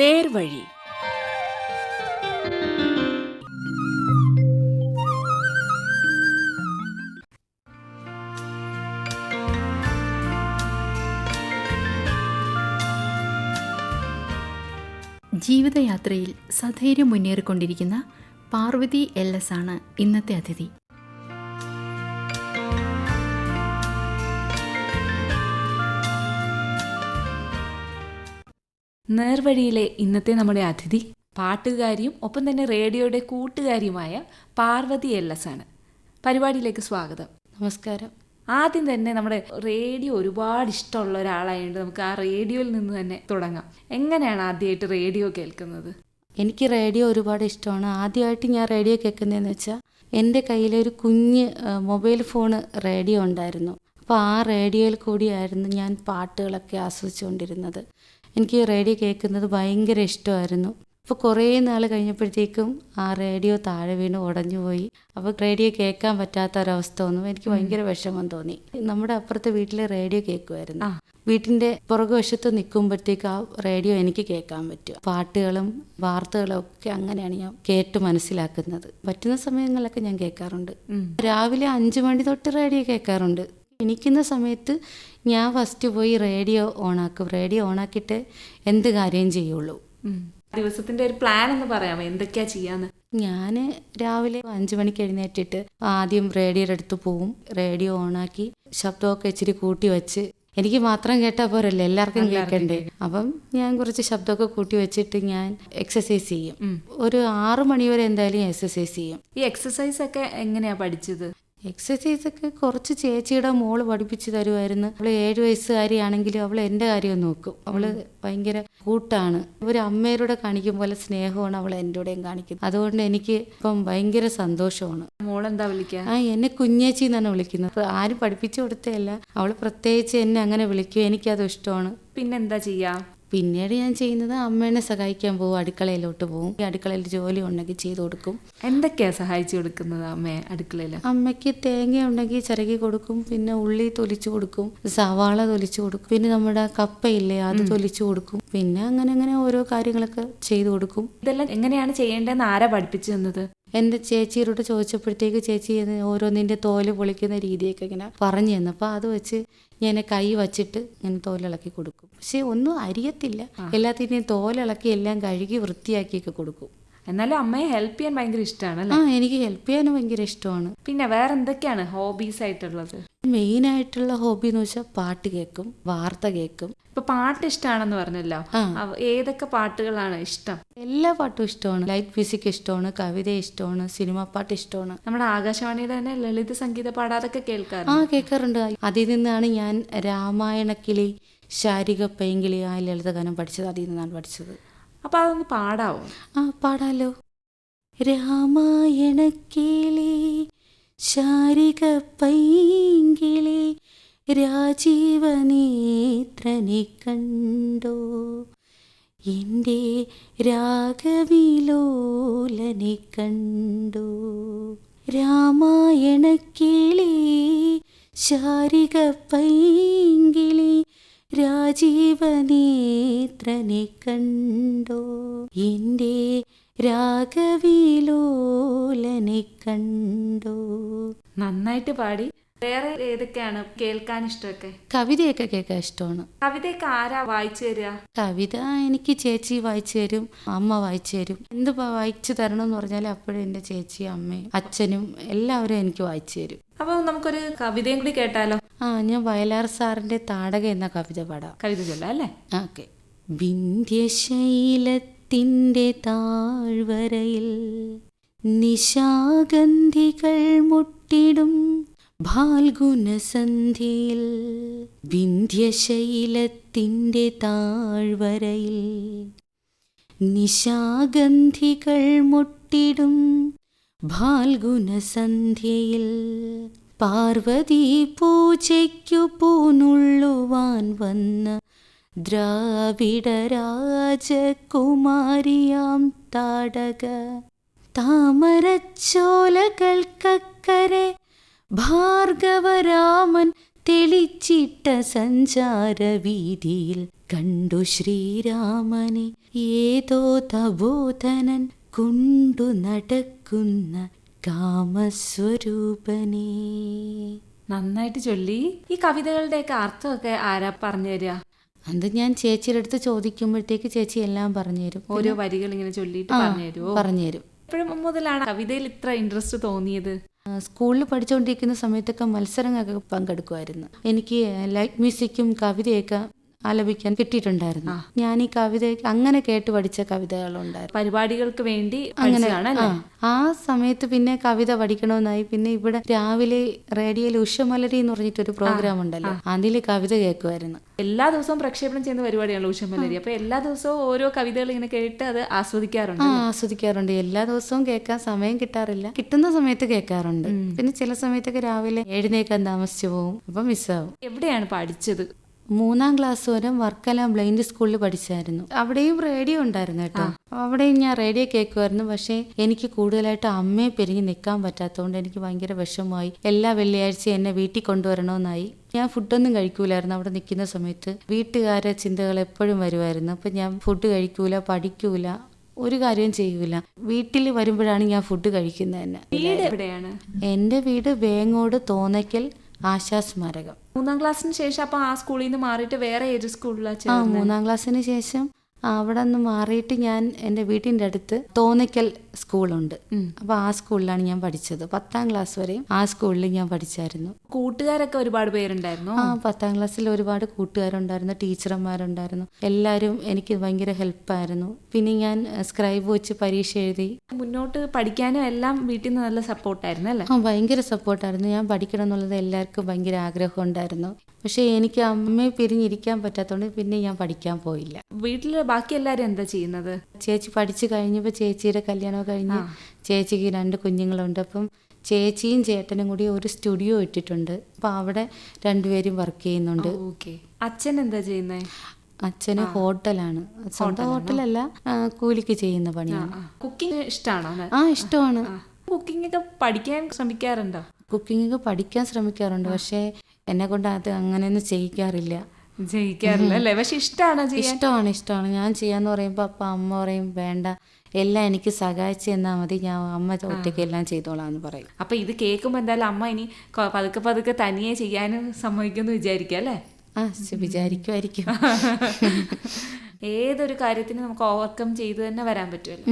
നേർവഴി. ജീവിതയാത്രയിൽ സധൈര്യം മുന്നേറിക്കൊണ്ടിരിക്കുന്ന Parvathi L S ആണ് ഇന്നത്തെ അതിഥി. നേർവഴിയിലെ ഇന്നത്തെ നമ്മുടെ അതിഥി പാട്ടുകാരിയും ഒപ്പം തന്നെ റേഡിയോയുടെ കൂട്ടുകാരിയുമായ പാർവതി എൽ എസ് ആണ് പരിപാടിയിലേക്ക് സ്വാഗതം. നമസ്കാരം. ആദ്യം തന്നെ നമ്മുടെ റേഡിയോ ഒരുപാട് ഇഷ്ടമുള്ള ഒരാളായതുകൊണ്ട് നമുക്ക് ആ റേഡിയോയിൽ നിന്ന് തന്നെ തുടങ്ങാം. എങ്ങനെയാണ് ആദ്യമായിട്ട് റേഡിയോ കേൾക്കുന്നത്? എനിക്ക് റേഡിയോ ഒരുപാട് ഇഷ്ടമാണ്. ആദ്യമായിട്ട് ഞാൻ റേഡിയോ കേൾക്കുന്നതെന്ന് വെച്ചാൽ എന്റെ കയ്യിലൊരു കുഞ്ഞ് മൊബൈൽ ഫോണ് റേഡിയോ ഉണ്ടായിരുന്നു. അപ്പോൾ ആ റേഡിയോയിൽ കൂടിയായിരുന്നു ഞാൻ പാട്ടുകളൊക്കെ ആസ്വദിച്ചുകൊണ്ടിരുന്നത്. എനിക്ക് റേഡിയോ കേൾക്കുന്നത് ഭയങ്കര ഇഷ്ടമായിരുന്നു. അപ്പോൾ കുറേ നാൾ കഴിഞ്ഞപ്പോഴത്തേക്കും ആ റേഡിയോ താഴെ വീണ് ഉടഞ്ഞു പോയി. അപ്പോൾ റേഡിയോ കേൾക്കാൻ പറ്റാത്ത ഒരവസ്ഥ വന്നു. എനിക്ക് ഭയങ്കര വിഷമം തോന്നി. നമ്മുടെ അപ്പുറത്തെ വീട്ടിലെ റേഡിയോ കേൾക്കുമായിരുന്നു വീട്ടിന്റെ പുറകുവശത്ത് നിൽക്കുമ്പോഴത്തേക്ക് ആ റേഡിയോ എനിക്ക് കേൾക്കാൻ പറ്റും. പാട്ടുകളും വാർത്തകളും ഒക്കെ അങ്ങനെയാണ് ഞാൻ കേട്ട് മനസ്സിലാക്കുന്നത്. പറ്റുന്ന സമയങ്ങളിലൊക്കെ ഞാൻ കേൾക്കാറുണ്ട്. രാവിലെ അഞ്ചു മണി തൊട്ട് റേഡിയോ കേൾക്കാറുണ്ട്. എണീക്കുന്ന സമയത്ത് ഞാൻ ഫസ്റ്റ് പോയി റേഡിയോ ഓണാക്കും റേഡിയോ ഓണാക്കിയിട്ട് എന്ത് കാര്യം ചെയ്യുള്ളൂ. ദിവസത്തിന്റെ ഒരു പ്ലാൻ എന്ന് പറയാമോ? എന്തൊക്കെയാ ചെയ്യാന്ന്? ഞാൻ രാവിലെ അഞ്ചു മണിക്ക് എഴുന്നേറ്റിട്ട് ആദ്യം റേഡിയോയുടെ എടുത്ത് പോവും. റേഡിയോ ഓണാക്കി ശബ്ദമൊക്കെ ഇച്ചിരി കൂട്ടി വെച്ച്. എനിക്ക് മാത്രം കേട്ടാൽ പോരല്ലേ? എല്ലാവർക്കും കേൾക്കണ്ടേ അപ്പം ഞാൻ കുറച്ച് ശബ്ദമൊക്കെ കൂട്ടി വെച്ചിട്ട് ഞാൻ എക്സസൈസ് ചെയ്യും. ഒരു ആറു മണി വരെ എന്തായാലും എക്സസൈസ് ചെയ്യും. ഈ എക്സസൈസ് ഒക്കെ എങ്ങനെയാ പഠിച്ചത്? എക്സസൈസ് ഒക്കെ കുറച്ച് ചേച്ചിയുടെ മോൾ പഠിപ്പിച്ച് തരുമായിരുന്നു അവൾ ഏഴ് വയസ്സുകാരിയാണെങ്കിലും അവൾ എന്റെ കാര്യം നോക്കും. അവൾ ഭയങ്കര കൂട്ടാണ്. ഒരു അമ്മയുടെ കാണിക്കും പോലെ സ്നേഹമാണ് അവൾ എന്റെ കൂടെയും കാണിക്കുന്നത്. അതുകൊണ്ട് എനിക്ക് ഇപ്പം ഭയങ്കര സന്തോഷമാണ്. മോളെന്താ വിളിക്കുക ആ എന്നെ കുഞ്ഞേച്ചി എന്നാണ് വിളിക്കുന്നത്. ആരും പഠിപ്പിച്ചു കൊടുത്തതല്ല അവൾ പ്രത്യേകിച്ച് എന്നെ അങ്ങനെ വിളിക്കും. എനിക്കത് ഇഷ്ടമാണ്. പിന്നെന്താ ചെയ്യാ? പിന്നീട് ഞാൻ ചെയ്യുന്നത് അമ്മേനെ സഹായിക്കാൻ പോകും അടുക്കളയിലോട്ട് പോകും ഈ അടുക്കളയിൽ ജോലി ഉണ്ടെങ്കിൽ ചെയ്ത് കൊടുക്കും. എന്തൊക്കെയാണ് സഹായിച്ചു കൊടുക്കുന്നത് അമ്മയെ അടുക്കളയിൽ അമ്മയ്ക്ക് തേങ്ങ ഉണ്ടെങ്കിൽ ചിരകി കൊടുക്കും പിന്നെ ഉള്ളി തൊലിച്ചു കൊടുക്കും സവാള തൊലിച്ചു കൊടുക്കും പിന്നെ നമ്മുടെ കപ്പയില്ലേ അത് തൊലിച്ചു കൊടുക്കും. പിന്നെ അങ്ങനെ അങ്ങനെ ഓരോ കാര്യങ്ങളൊക്കെ ചെയ്തു കൊടുക്കും. ഇതെല്ലാം എങ്ങനെയാണ് ചെയ്യേണ്ടതെന്ന് ആരാ പഠിപ്പിച്ചു തന്നത്? എന്റെ ചേച്ചിയോട് ചോദിച്ചപ്പോഴത്തേക്ക് ചേച്ചി ഓരോന്നിന്റെ തോൽ പൊളിക്കുന്ന രീതിയൊക്കെ ഇങ്ങനെ പറഞ്ഞു തന്നു. അപ്പോൾ അത് വെച്ച് ഞാൻ കൈ വച്ചിട്ട് ഞാൻ തോലിളക്കി കൊടുക്കും. പക്ഷേ ഒന്നും അരിയത്തില്ല. എല്ലാത്തിന്റെയും തോലിളക്കി എല്ലാം കഴുകി വൃത്തിയാക്കിയൊക്കെ കൊടുക്കും. എന്നാലും അമ്മയെ ഹെൽപ്പ് ചെയ്യാൻ ഭയങ്കര ഇഷ്ടമാണ് ആ എനിക്ക് ഹെൽപ്പ് ചെയ്യാനും ഭയങ്കര ഇഷ്ടമാണ്. പിന്നെ വേറെ എന്തൊക്കെയാണ് ഹോബീസ് ആയിട്ടുള്ളത്? മെയിൻ ആയിട്ടുള്ള ഹോബി എന്ന് വെച്ചാൽ പാട്ട് കേൾക്കും വാർത്ത കേൾക്കും ഇപ്പൊ പാട്ട് ഇഷ്ടമാണെന്ന് പറഞ്ഞല്ലോ. അവ- ഏതൊക്കെ പാട്ടുകളാണ് ഇഷ്ടം? എല്ലാ പാട്ടും ഇഷ്ടമാണ്. ലൈറ്റ് മ്യൂസിക് ഇഷ്ടമാണ് കവിത ഇഷ്ടമാണ് സിനിമ പാട്ട് ഇഷ്ടമാണ്. നമ്മുടെ ആകാശവാണിയുടെ തന്നെ ലളിത സംഗീത പാടാതൊക്കെ കേൾക്കാറ് ആ കേൾക്കാറുണ്ട്. കേൾക്കാറുണ്ട് അതിൽ നിന്നാണ് ഞാൻ രാമായണക്കിളി ശാരിക പൈങ്കിളി ആ ലളിതഗാനം പഠിച്ചത്. അതിൽ നിന്നാണ് പഠിച്ചത്. അപ്പൊ അതൊന്ന് പാടാവോ? ആ പാടാലോ. രാമായണക്കിളി ശാരിക പൈങ്കിളി രാജീവനേത്രനെ കണ്ടോ? എന്റെ രാഗവിലോലനെ കണ്ടോ? രാമായണക്കിളി ശാരിക പൈങ്കിളി രാജീവനേത്രനെ കണ്ടോ? എന്റെ രാഘവീലോലനെ കണ്ടോ? നന്നായിട്ട് പാടി. വേറെ ഏതൊക്കെയാണ് കേൾക്കാൻ ഇഷ്ടമൊക്കെ? കവിതയൊക്കെ കേൾക്കാൻ ഇഷ്ടമാണ്. കവിതയൊക്കെ ആരാ വായിച്ചു തരിക? കവിത എനിക്ക് ചേച്ചി വായിച്ചു തരും അമ്മ വായിച്ചു തരും. എന്ത് വായിച്ചു തരണം എന്ന് പറഞ്ഞാൽ അപ്പോഴും എന്റെ ചേച്ചി അമ്മയും അച്ഛനും എല്ലാവരും എനിക്ക് വായിച്ചു തരും. അപ്പൊ നമുക്കൊരു കവിതയും കൂടി കേട്ടാലോ? ആ ഞാൻ വയലാർ സാറിന്റെ താടക എന്ന കവിത പാടാം. കവിത ചൊല്ലാം അല്ലേ? ഓക്കെ. വിന്ധ്യശൈലത്തിന്റെ താഴ്വരയിൽ നിശാഗന്ധികൾ മുട്ടിടും ഭാൽഗുണസന്ധ്യയിൽ വിന്ധ്യശൈലത്തിന്റെ താഴ്വരയിൽ. നിശാഗന്ധികൾ മുട്ടിടും ഭാൽഗുണസന്ധ്യയിൽ പാർവതി പൂജയ്ക്കു പൂനുള്ളുവാൻ വന്ന ദ്രാവിഡ രാജകുമാരിയാം താടക. താമരച്ചോലകൾക്കക്കരെ ഭാർഗവരാമൻ തെളിച്ചിട്ട സഞ്ചാരവീതിയിൽ കണ്ടു ശ്രീരാമനെ. ഏതോ തബോധനൻ കൊണ്ടു നടക്കുന്ന കാമസ്വരൂപനെ. നന്നായിട്ട് ചൊല്ലി. ഈ കവിതകളുടെയൊക്കെ അർത്ഥമൊക്കെ ആരാ പറഞ്ഞു തരിക അത് ഞാൻ ചേച്ചിയുടെ അടുത്ത് ചോദിക്കുമ്പോഴത്തേക്ക് ചേച്ചി എല്ലാം പറഞ്ഞു തരും. ഓരോ വരികൾ ഇങ്ങനെ ചൊല്ലിട്ട് പറഞ്ഞു തരുമോ പറഞ്ഞു തരും. എപ്പോഴും മുതലാണ് കവിതയിൽ ഇത്ര ഇൻട്രസ്റ്റ് തോന്നിയത്? സ്കൂളിൽ പഠിച്ചുകൊണ്ടിരിക്കുന്ന സമയത്തൊക്കെ മത്സരങ്ങൾക്ക് പങ്കെടുക്കുമായിരുന്നു. എനിക്ക് ലൈറ്റ് മ്യൂസിക്കും കവിതയൊക്കെ ആലപിക്കാൻ കിട്ടിയിട്ടുണ്ടായിരുന്നു. ഞാൻ ഈ കവിത അങ്ങനെ കേട്ട് പഠിച്ച കവിതകളുണ്ടായിരുന്നു. പരിപാടികൾക്ക് വേണ്ടി അങ്ങനെ ആ, സമയത്ത് പിന്നെ കവിത പഠിക്കണമെന്നായി പിന്നെ ഇവിടെ രാവിലെ റേഡിയോയിൽ ഉഷമലരി എന്ന് പറഞ്ഞിട്ട് ഒരു പ്രോഗ്രാം ഉണ്ടല്ലോ. അതിൽ കവിത കേൾക്കുമായിരുന്നു. എല്ലാ ദിവസവും പ്രക്ഷേപണം ചെയ്യുന്ന പരിപാടിയാണ് ഉഷമലരി അപ്പൊ എല്ലാ ദിവസവും ഓരോ കവിതകൾ ഇങ്ങനെ കേട്ട് അത് ആസ്വദിക്കാറുണ്ട് ആസ്വദിക്കാറുണ്ട്. എല്ലാ ദിവസവും കേൾക്കാൻ സമയം കിട്ടാറില്ല. കിട്ടുന്ന സമയത്ത് കേൾക്കാറുണ്ട്. പിന്നെ ചില സമയത്തൊക്കെ രാവിലെ എഴുന്നേക്കാൻ താമസിച്ചു പോകും അപ്പം മിസ്സാവും എവിടെയാണ് പഠിച്ചത്? മൂന്നാം ക്ലാസ് വരെ വർക്കല ബ്ലൈൻഡ് സ്കൂളിൽ പഠിച്ചായിരുന്നു. അവിടെയും റേഡിയോ ഉണ്ടായിരുന്നു കേട്ടോ. അവിടെയും ഞാൻ റേഡിയോ കേൾക്കുമായിരുന്നു പക്ഷേ എനിക്ക് കൂടുതലായിട്ട് അമ്മയെ പെരുകി നിൽക്കാൻ പറ്റാത്തതുകൊണ്ട് എനിക്ക് ഭയങ്കര വിഷമമായി. എല്ലാ വെള്ളിയാഴ്ചയും എന്നെ വീട്ടിൽ കൊണ്ടുവരണമെന്നായി. ഞാൻ ഫുഡൊന്നും കഴിക്കൂലായിരുന്നു അവിടെ നിൽക്കുന്ന സമയത്ത്. വീട്ടുകാരെ ചിന്തകൾ എപ്പോഴും വരുമായിരുന്നു. അപ്പം ഞാൻ ഫുഡ് കഴിക്കൂല പഠിക്കൂല ഒരു കാര്യവും ചെയ്യൂല. വീട്ടിൽ വരുമ്പോഴാണ് ഞാൻ ഫുഡ് കഴിക്കുന്നത് തന്നെ. എന്റെ വീട് വേങ്ങോട് തോന്നയ്ക്കൽ ആശാസ്മാരകം. മൂന്നാം ക്ലാസ്സിന് ശേഷം അപ്പൊ ആ സ്കൂളിൽ നിന്ന് മാറിയിട്ട് വേറെ ഏത് സ്കൂളിലാണ് മൂന്നാം ക്ലാസ്സിന് ശേഷം അവിടെ നിന്ന് മാറിയിട്ട് ഞാൻ എന്റെ വീട്ടിന്റെ അടുത്ത് തോന്നിക്കൽ സ്കൂളുണ്ട്. അപ്പോൾ ആ സ്കൂളിലാണ് ഞാൻ പഠിച്ചത്. പത്താം ക്ലാസ് വരെയും ആ സ്കൂളിൽ ഞാൻ പഠിച്ചായിരുന്നു. കൂട്ടുകാരൊക്കെ ഒരുപാട് പേരുണ്ടായിരുന്നു? ആ പത്താം ക്ലാസ്സിൽ ഒരുപാട് കൂട്ടുകാരുണ്ടായിരുന്നു ടീച്ചർമാരുണ്ടായിരുന്നു. എല്ലാവരും എനിക്ക് ഭയങ്കര ഹെൽപ്പായിരുന്നു. പിന്നെ ഞാൻ സ്ക്രൈബ് വെച്ച് പരീക്ഷ എഴുതി. മുന്നോട്ട് പഠിക്കാനും എല്ലാം വീട്ടിൽ നിന്ന് നല്ല സപ്പോർട്ടായിരുന്നു അല്ലേ? ആ ഭയങ്കര സപ്പോർട്ടായിരുന്നു. ഞാൻ പഠിക്കണം എന്നുള്ളത് എല്ലാവർക്കും ഭയങ്കര ആഗ്രഹം ഉണ്ടായിരുന്നു. പക്ഷേ എനിക്ക് അമ്മയെ പിരിഞ്ഞിരിക്കാൻ പറ്റാത്തതുകൊണ്ട് പിന്നെ ഞാൻ പഠിക്കാൻ പോയില്ല. വീട്ടിൽ ബാക്കി എല്ലാവരും എന്താ ചെയ്യുന്നത്? ചേച്ചി പഠിച്ചു കഴിഞ്ഞപ്പോൾ ചേച്ചിയുടെ കല്യാണം കഴിഞ്ഞ് ചേച്ചിക്ക് രണ്ട് കുഞ്ഞുങ്ങളുണ്ട്. അപ്പം ചേച്ചിയും ചേട്ടനും കൂടി ഒരു സ്റ്റുഡിയോ ഇട്ടിട്ടുണ്ട്. അപ്പം അവിടെ രണ്ടുപേരും വർക്ക് ചെയ്യുന്നുണ്ട്. ഓക്കെ. അച്ഛൻ എന്താ ചെയ്യുന്നത് അച്ഛന് ഹോട്ടലാണ്. സ്വന്തം ഹോട്ടലല്ല കൂലിക്ക് ചെയ്യുന്ന പണിയാണ്. കുക്കിംഗ് ഇഷ്ടമാണോ ആ ഇഷ്ടമാണ്. കുക്കിംഗ് ഒക്കെ പഠിക്കാൻ ശ്രമിക്കാറുണ്ടോ? കുക്കിംഗ് ഒക്കെ പഠിക്കാൻ ശ്രമിക്കാറുണ്ട്. പക്ഷേ എന്നെ കൊണ്ട് അത് അങ്ങനെയൊന്നും ചെയ്യിക്കാറില്ല. ജയിക്കാറില്ല അല്ലേ? പക്ഷെ ഇഷ്ടമാണ് ഇഷ്ടമാണ് ഇഷ്ടമാണ് ഞാൻ ചെയ്യാന്ന് പറയുമ്പോൾ അപ്പം അമ്മ പറയും വേണ്ട എല്ലാം എനിക്ക് സഹായിച്ചു തന്നാൽ മതി. ഞാൻ അമ്മ ഒറ്റയ്ക്ക് എല്ലാം ചെയ്തോളാം എന്ന് പറയും. അപ്പൊ ഇത് കേൾക്കുമ്പോ എന്തായാലും അമ്മ ഇനി പതുക്കെ പതുക്കെ തനിയെ ചെയ്യാനും സമ്മതിക്കുമെന്ന് വിചാരിക്കുക അല്ലേ? ആ വിചാരിക്കുമായിരിക്കും ഏതൊരു കാര്യത്തിന് നമുക്ക് ഓവർകം ചെയ്ത് തന്നെ വരാൻ പറ്റുമല്ലോ.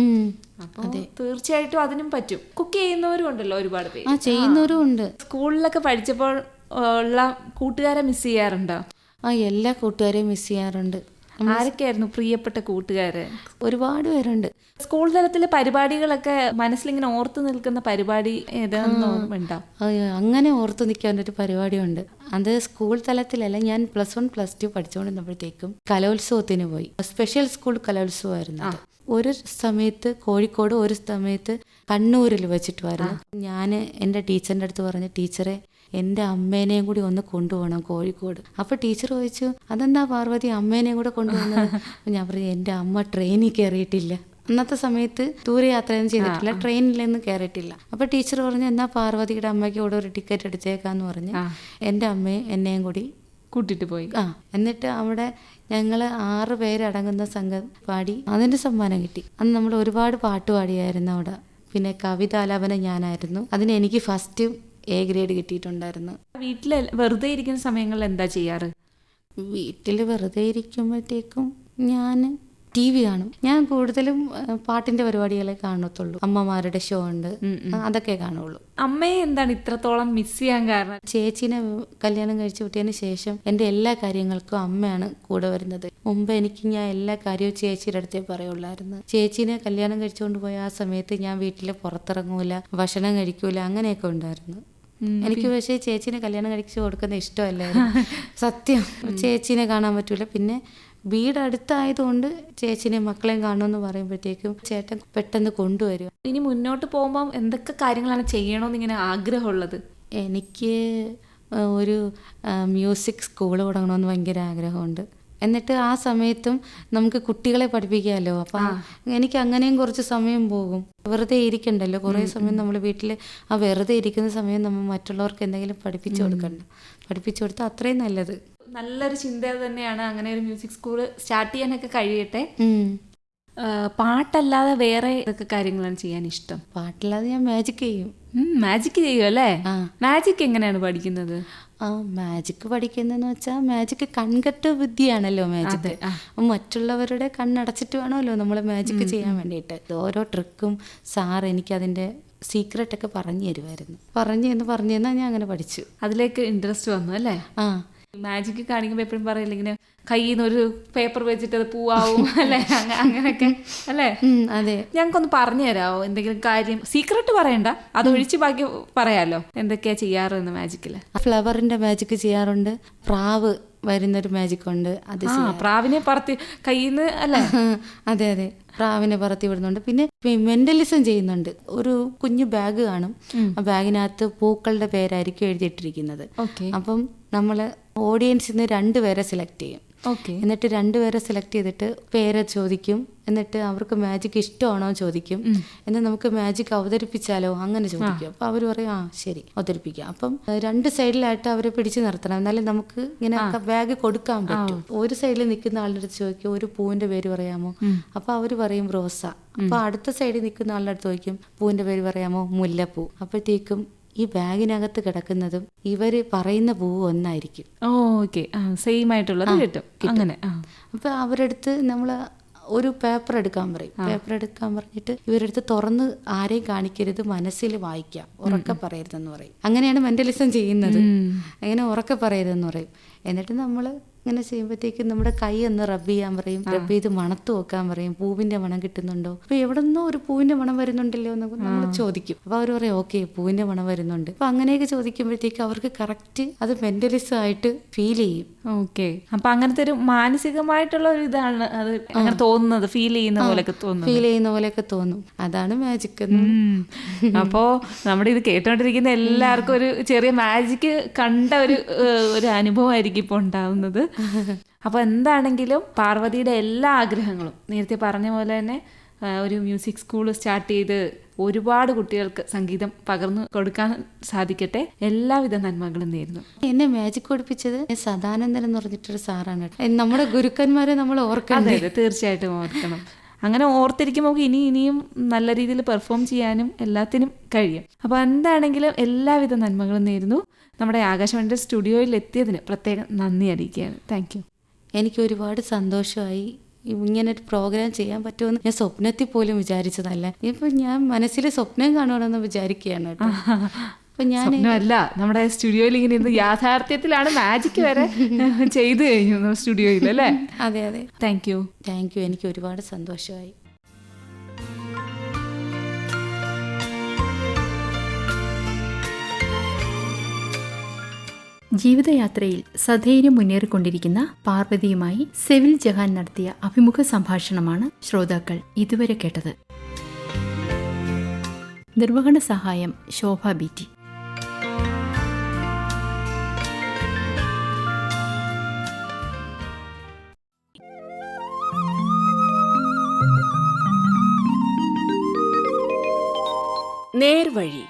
അപ്പൊ അപ്പോൾ തീർച്ചയായിട്ടും അതിനും പറ്റും. കുക്ക് ചെയ്യുന്നവരും ഉണ്ടല്ലോ ഒരുപാട് പേര്. ചെയ്യുന്നവരും ഉണ്ട്. സ്കൂളിലൊക്കെ പഠിച്ചപ്പോൾ ഉള്ള കൂട്ടുകാരെ മിസ് ചെയ്യാറുണ്ടോ? ആ എല്ലാ കൂട്ടുകാരെയും മിസ് ചെയ്യാറുണ്ട്. ആരൊക്കെയായിരുന്നു പ്രിയപ്പെട്ട കൂട്ടുകാര്? ഒരുപാട് പേരുണ്ട്. സ്കൂൾ തലത്തിലെ പരിപാടികളൊക്കെ മനസ്സിലിങ്ങനെ ഓർത്തു നിൽക്കുന്ന പരിപാടി ഏതാണെന്ന് ഓർമ്മയുണ്ടോ? അങ്ങനെ ഓർത്തു നിൽക്കാൻ ഒരു പരിപാടിയുണ്ട്. അത് സ്കൂൾ തലത്തിലല്ല ഞാൻ പ്ലസ് വൺ പ്ലസ് ടു പഠിച്ചുകൊണ്ടിരുന്നപ്പോഴത്തേക്കും കലോത്സവത്തിന് പോയി. സ്പെഷ്യൽ സ്കൂൾ കലോത്സവമായിരുന്നു ഒരു സമയത്ത് കോഴിക്കോട് ഒരു സമയത്ത് കണ്ണൂരിൽ വെച്ചിട്ടുമായിരുന്നു ഞാൻ എന്റെ ടീച്ചറിന്റെ അടുത്ത് പറഞ്ഞു ടീച്ചറെ എന്റെ അമ്മേനെയും കൂടി ഒന്ന് കൊണ്ടുപോകണം കോഴിക്കോട്. അപ്പോൾ ടീച്ചർ ചോദിച്ചു അതെന്താ പാർവതി അമ്മേനെയും കൂടെ കൊണ്ടുപോകുന്നത്? ഞാൻ പറഞ്ഞു എന്റെ അമ്മ ട്രെയിനിൽ കയറിയിട്ടില്ല. അന്നത്തെ സമയത്ത് ദൂരയാത്രയൊന്നും ചെയ്തിട്ടില്ല ട്രെയിനിലൊന്നും കയറിയിട്ടില്ല. അപ്പോൾ ടീച്ചർ പറഞ്ഞു എന്നാ പാർവതിയുടെ അമ്മയ്ക്ക് കൂടെ ഒരു ടിക്കറ്റ് എടുത്തേക്കാന്ന് പറഞ്ഞ് എന്റെ അമ്മയും എന്നെയും കൂടി കൂട്ടിട്ട് പോയി. ആ എന്നിട്ട് അവിടെ ഞങ്ങൾ ആറ് പേരടങ്ങുന്ന സംഘം പാടി അതിന്റെ സമ്മാനം കിട്ടി. അന്ന് നമ്മൾ ഒരുപാട് പാട്ട് പാടിയായിരുന്നു അവിടെ. പിന്നെ കവിതാലാപനം ഞാനായിരുന്നു. അതിന് എനിക്ക് ഫസ്റ്റ് എ ഗ്രേഡ് കിട്ടിയിട്ടുണ്ടായിരുന്നു. വീട്ടിൽ വെറുതെ ഇരിക്കുന്ന സമയങ്ങളിൽ എന്താ ചെയ്യാറ്? വീട്ടിൽ വെറുതെ ഇരിക്കുമ്പോഴത്തേക്കും ഞാൻ ടി വി കാണും. ഞാൻ കൂടുതലും പാട്ടിന്റെ പരിപാടികളെ കാണത്തുള്ളൂ. അമ്മമാരുടെ ഷോ ഉണ്ട്. അതൊക്കെ കാണുള്ളൂ. അമ്മയെ എന്താണ് ഇത്രത്തോളം മിസ് ചെയ്യാൻ കാരണം? ചേച്ചീനെ കല്യാണം കഴിച്ചു വിട്ടതിന് ശേഷം എന്റെ എല്ലാ കാര്യങ്ങൾക്കും അമ്മയാണ് കൂടെ വരുന്നത്. മുമ്പ് എനിക്ക് ഞാൻ എല്ലാ കാര്യവും ചേച്ചിയുടെ അടുത്തേ പറയുള്ളായിരുന്നു. ചേച്ചീനെ കല്യാണം കഴിച്ചുകൊണ്ട് പോയ ആ സമയത്ത് ഞാൻ വീട്ടിൽ പുറത്തിറങ്ങൂല ഭക്ഷണം കഴിക്കൂല അങ്ങനെയൊക്കെ ഉണ്ടായിരുന്നു. എനിക്ക് പക്ഷേ ചേച്ചീനെ കല്യാണം കഴിച്ച് കൊടുക്കുന്ന ഇഷ്ടമല്ലായിരുന്നു. സത്യം. ചേച്ചീനെ കാണാൻ പറ്റൂല. പിന്നെ വീട് അടുത്തായതുകൊണ്ട് ചേച്ചിനെ മക്കളെയും കാണുമെന്ന് പറയുമ്പോഴത്തേക്കും ചേട്ടൻ പെട്ടെന്ന് കൊണ്ടുവരും. ഇനി മുന്നോട്ട് പോകുമ്പോൾ എന്തൊക്കെ കാര്യങ്ങളാണ് ചെയ്യണമെന്ന് ഇങ്ങനെ ആഗ്രഹമുള്ളത്? എനിക്ക് ഒരു മ്യൂസിക് സ്കൂൾ തുടങ്ങണമെന്ന് ഭയങ്കര ആഗ്രഹമുണ്ട്. എന്നിട്ട് ആ സമയത്തും നമുക്ക് കുട്ടികളെ പഠിപ്പിക്കാമല്ലോ അപ്പം എനിക്ക് അങ്ങനെയും കുറച്ച് സമയം പോകും. വെറുതെ ഇരിക്കണ്ടല്ലോ. കുറേ സമയം നമ്മൾ വീട്ടിൽ ആ വെറുതെ ഇരിക്കുന്ന സമയം നമ്മൾ മറ്റുള്ളവർക്ക് എന്തെങ്കിലും പഠിപ്പിച്ചു കൊടുക്കണ്ട. പഠിപ്പിച്ചു കൊടുത്താൽ അത്രയും നല്ലത്. നല്ലൊരു ചിന്ത തന്നെയാണ് അങ്ങനെ ഒരു മ്യൂസിക് സ്കൂൾ സ്റ്റാർട്ട് ചെയ്യാനൊക്കെ കഴിയട്ടെ. പാട്ടല്ലാതെ വേറെ ഏതൊക്കെ കാര്യങ്ങളാണ് ചെയ്യാൻ ഇഷ്ടം? പാട്ടല്ലാതെ ഞാൻ മാജിക് ചെയ്യും. മാജിക് ചെയ്യും അല്ലേ? മാജിക് എങ്ങനെയാണ് പഠിക്കുന്നത്? ആ മാജിക്ക് പഠിക്കുന്നതെന്ന് വെച്ചാൽ മാജിക്ക് കൺകെട്ട വിദ്യയാണല്ലോ മാജിക്ക് മറ്റുള്ളവരുടെ കണ്ണടച്ചിട്ട് വേണമല്ലോ നമ്മൾ മാജിക്ക് ചെയ്യാൻ വേണ്ടിയിട്ട്. ഓരോ ട്രിക്കും സാർ എനിക്ക് അതിന്റെ സീക്രട്ട് ഒക്കെ പറഞ്ഞു തരുമായിരുന്നു പറഞ്ഞു എന്ന് പറഞ്ഞു തന്നാൽ ഞാൻ അങ്ങനെ പഠിച്ചു. അതിലേക്ക് ഇൻട്രസ്റ്റ് വന്നു അല്ലേ? ആ. മാജിക്ക് കാണിക്കുമ്പോൾ എപ്പോഴും പറയില്ല ഇങ്ങനെ കയ്യിൽ നിന്ന് ഒരു പേപ്പർ വെച്ചിട്ട് അത് പൂവാവും അല്ലെ? അങ്ങ- അങ്ങനെയൊക്കെ അല്ലേ? അതെ. ഞങ്ങൾക്കൊന്ന് പറഞ്ഞു തരാമോ എന്തെങ്കിലും കാര്യം സീക്രട്ട് പറയണ്ട. അത് ഒഴിച്ച് ബാക്കി പറയാലോ. എന്തൊക്കെയാ ചെയ്യാറെന്ന് മാജിക്കിൽ ഫ്ലവറിന്റെ മാജിക് ചെയ്യാറുണ്ട്. പ്രാവ് വരുന്നൊരു മാജിക് ഉണ്ട്. അത് പ്രാവിനെ പറത്തി കയ്യിൽ നിന്ന് അല്ലേ? അതെ അതെ. പ്രാവിനെ പറത്തി വിടുന്നുണ്ട്. പിന്നെ മെന്റലിസം ചെയ്യുന്നുണ്ട്. ഒരു കുഞ്ഞു ബാഗ് കാണും. ആ ബാഗിനകത്ത് പൂക്കളുടെ പേരായിരിക്കും എഴുതിയിട്ടിരിക്കുന്നത്. അപ്പം നമ്മൾ ഓഡിയൻസിൽ നിന്ന് രണ്ടുപേരെ സെലക്ട് ചെയ്യും. എന്നിട്ട് രണ്ടുപേരെ സെലക്ട് ചെയ്തിട്ട് പേര് ചോദിക്കും. എന്നിട്ട് അവർക്ക് മാജിക് ഇഷ്ടമാണോ ചോദിക്കും. എന്നാൽ നമുക്ക് മാജിക് അവതരിപ്പിച്ചാലോ അങ്ങനെ ചോദിക്കും. അപ്പോൾ അവർ പറയും ആ ശരി അവതരിപ്പിക്കാം. അപ്പം രണ്ട് സൈഡിലായിട്ട് അവരെ പിടിച്ചു നിർത്തണം. എന്നാലും നമുക്ക് ഇങ്ങനെ ബാഗ് കൊടുക്കാൻ പറ്റും. ഒരു സൈഡിൽ നിൽക്കുന്ന ആളുടെ അടുത്ത് ചോദിക്കും ഒരു പൂവിന്റെ പേര് പറയാമോ? അപ്പോൾ അവർ പറയും റോസ. അപ്പോൾ അടുത്ത സൈഡിൽ നിൽക്കുന്ന ആളുടെ അടുത്ത് ചോദിക്കും പൂവിന്റെ പേര് പറയാമോ? മുല്ലപ്പൂ. അപ്പോഴത്തേക്കും ഈ ബാഗിനകത്ത് കിടക്കുന്നതും ഇവർ പറയുന്ന പൂവ് ഒന്നായിരിക്കും. ഓക്കെ. സെയിം ആയിട്ടുള്ളത് കിട്ടും. അങ്ങനെ അപ്പൊ അപ്പോൾ അവരടുത്ത് നമ്മൾ ഒരു പേപ്പർ എടുക്കാൻ പറയും. പേപ്പർ എടുക്കാൻ പറഞ്ഞിട്ട് ഇവരടുത്ത് തുറന്ന് ആരെയും കാണിക്കരുത് മനസ്സിൽ വായിക്കാം. ഉറക്കെ പറയരുതെന്ന് പറയും. അങ്ങനെയാണ് മെന്റലിസം ചെയ്യുന്നത്. അങ്ങനെ ഉറക്കെ പറയരുതെന്ന് പറയും. എന്നിട്ട് നമ്മൾ ഇങ്ങനെ ചെയ്യുമ്പോഴത്തേക്കും നമ്മുടെ കൈ ഒന്ന് റബ് ചെയ്യാൻ പറയും റബ്ബ് ചെയ്ത് മണത്ത് നോക്കാൻ പറയും. പൂവിന്റെ മണം കിട്ടുന്നുണ്ടോ? അപ്പൊ എവിടെ നിന്നോ ഒരു പൂവിന്റെ മണം വരുന്നുണ്ടല്ലോ എന്ന് നമ്മൾ ചോദിക്കും. അപ്പൊ അവർ പറയും ഓക്കെ പൂവിന്റെ മണം വരുന്നുണ്ട്. അപ്പൊ അങ്ങനെയൊക്കെ ചോദിക്കുമ്പോഴത്തേക്ക് അവർക്ക് കറക്റ്റ് അത് മെന്റലിസം ആയിട്ട് ഫീൽ ചെയ്യും. ഓക്കെ. അപ്പൊ അങ്ങനത്തെ ഒരു മാനസികമായിട്ടുള്ള ഒരു ഇതാണ് അത് അങ്ങനെ തോന്നുന്നത് ഫീൽ ചെയ്യുന്ന പോലെയൊക്കെ തോന്നുന്നു ഫീൽ ചെയ്യുന്ന പോലെയൊക്കെ തോന്നും. അതാണ് മാജിക്. അപ്പോ നമ്മുടെ ഇത് കേട്ടോണ്ടിരിക്കുന്ന എല്ലാവർക്കും ഒരു ചെറിയ മാജിക് കണ്ട ഒരു ഒരു അനുഭവമായിരിക്കും ഇപ്പോൾ ഉണ്ടാവുന്നത്. അപ്പൊ എന്താണെങ്കിലും പാർവതിയുടെ എല്ലാ ആഗ്രഹങ്ങളും നേരത്തെ പറഞ്ഞ പോലെ തന്നെ ഒരു മ്യൂസിക് സ്കൂൾ സ്റ്റാർട്ട് ചെയ്ത് ഒരുപാട് കുട്ടികൾക്ക് സംഗീതം പകർന്നു കൊടുക്കാൻ സാധിക്കട്ടെ. എല്ലാവിധ നന്മകളും നേരുന്നു. എന്നെ മാജിക് പഠിപ്പിച്ചത് സദാനന്ദൻ എന്ന് പറഞ്ഞിട്ടൊരു സാറാണ് നമ്മുടെ ഗുരുക്കന്മാരെ നമ്മൾ അതെ തീർച്ചയായിട്ടും ഓർക്കണം. അങ്ങനെ ഓർത്തിരിക്കുമ്പോൾ നമുക്ക് ഇനി ഇനിയും നല്ല രീതിയിൽ പെർഫോം ചെയ്യാനും എല്ലാത്തിനും കഴിയും. അപ്പോൾ എന്താണെങ്കിലും എല്ലാവിധ നന്മകളും നേരുന്നു. നമ്മുടെ ആകാശവാണിയുടെ സ്റ്റുഡിയോയിൽ എത്തിയതിന് പ്രത്യേകം നന്ദി അറിയിക്കുകയാണ്. താങ്ക് യു എനിക്ക് ഒരുപാട് സന്തോഷമായി ഇങ്ങനെ ഒരു പ്രോഗ്രാം ചെയ്യാൻ പറ്റുമെന്ന് ഞാൻ സ്വപ്നത്തിൽ പോലും വിചാരിച്ചതല്ല. ഇപ്പം ഞാൻ മനസ്സിൽ സ്വപ്നം കാണുകയാണെന്ന് വിചാരിക്കുകയാണ് കേട്ടോ. അപ്പൊ ഞാൻ സ്വപ്നമല്ല നമ്മുടെ സ്റ്റുഡിയോയിൽ ഇങ്ങനെ ഇരുന്ന് യാഥാർത്ഥ്യത്തിലാണ് മാജിക് വരെ ചെയ്തു കഴിഞ്ഞു സ്റ്റുഡിയോയിൽ അല്ലേ? അതെ അതെ. താങ്ക് യു താങ്ക് യു എനിക്ക് ഒരുപാട് സന്തോഷമായി. ജീവിതയാത്രയിൽ സധൈര്യം മുന്നേറിക്കൊണ്ടിരിക്കുന്ന പാർവതിയുമായി സെവിൽ ജഹാൻ നടത്തിയ അഭിമുഖ സംഭാഷണമാണ് ശ്രോതാക്കൾ ഇതുവരെ കേട്ടത്. നിർവഹണ സഹായം ശോഭ ബി നേർവഴി.